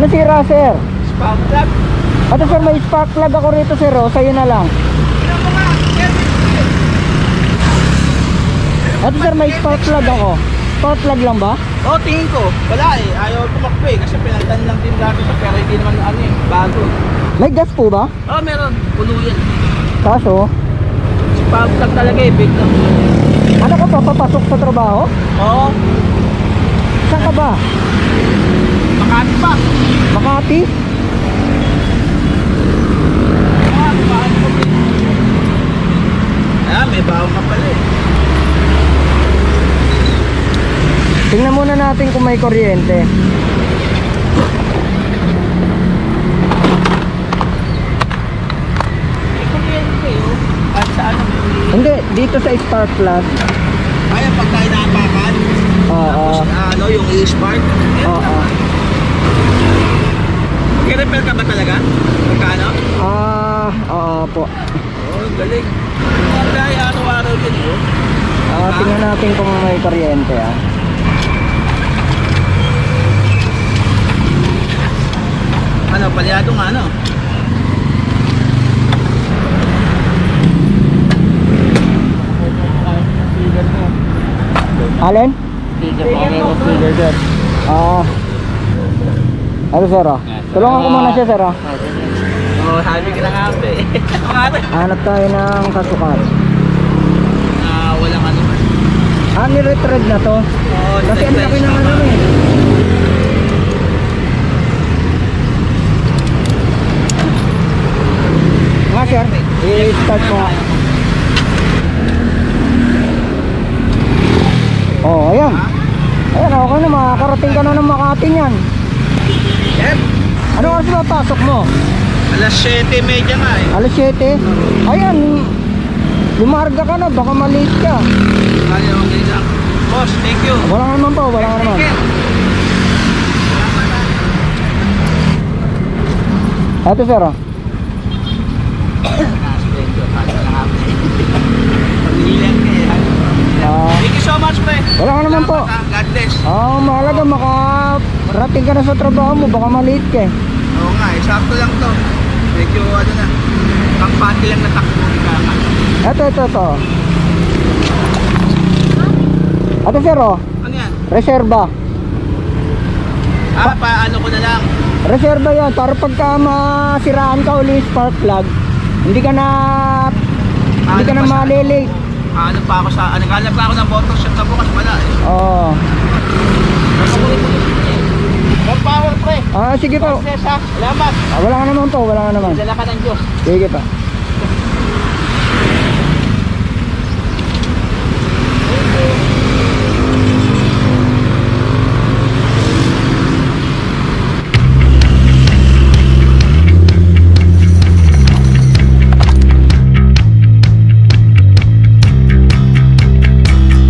Ano sira, sir? Spark plug. Ito, sir, may spark plug ako rito, sir. O, sa'yo na lang. Ito, sir, may spark plug ako. Spark plug lang ba? Oo, tingin ko. Wala eh. Ayaw tumakbo eh. Kasi pinalitan lang din dati sa pero hindi naman ano eh. Bago. May gas po ba? Oo, meron. Puno yan. Kaso, Spark plug talaga eh. Big lang. ano ka pa, papasok sa trabaho? Oo. Saan ka ba? Makati pa. Makati? Ayan, may bawang ka pala eh. Tingnan muna natin kung may kuryente. May kuryente oh. At ano? Hindi, dito sa spark plug. Ay, pag tayo. Oo. Tapos ano, yung e-spark. Oo. Mag-repair ka ba talaga? Magkano? Ah, oo po. Oh, galing. Dahil araw-araw din oh. Ah, tingnan natin kung may kuryente ah. Ano, palyado nga ano? Alin? Figure mo. Figure. Ah. Ano sir ah? Tulungan ko muna siya sir ah. Oo, oh, sabi ka na nga ba eh. Hanap tayo ng kasukat. Ah, walang ano. Ah, ni-retread na to. Oo, Kasi ang laki ng ano eh. Nga sir, i-start mo. nga. Oh, ayan. Ayan, okay na. Makakarating ka na ng Makati niyan. Ano oras ba pasok mo? Alas 7.30 nga eh. Alas 7. Ayan. Lumarga ka na. Baka maliit ka. Ay, okay lang. Boss, thank you. Wala nga naman po. Wala nga naman. Ito sir oh. Pag-ilan ka eh. Ah, Thank you so much, pre. Naman po. God bless. Ah, mahalaga makarating ka na sa trabaho mo. Baka maliit ka eh. Oo nga, eh, sakto lang to. Medyo ano na. Ang pati lang na takbo ni Kaka. Ito, ito, ito. Ito sir oh. Ano yan? Reserva. Ah, paano ko na lang. Reserva yan. Para pagka masiraan ka uli spark plug, hindi ka na hindi ka na Ano pa malilate. Ano pa ako sa, ano, naghanap pa ako ng shot na bukas wala eh. Oo. More power, pre. Ah, sige po. Ha. Salamat. Ah, wala nga naman po. Wala nga naman. Dala ka ng Diyos. Sige pa.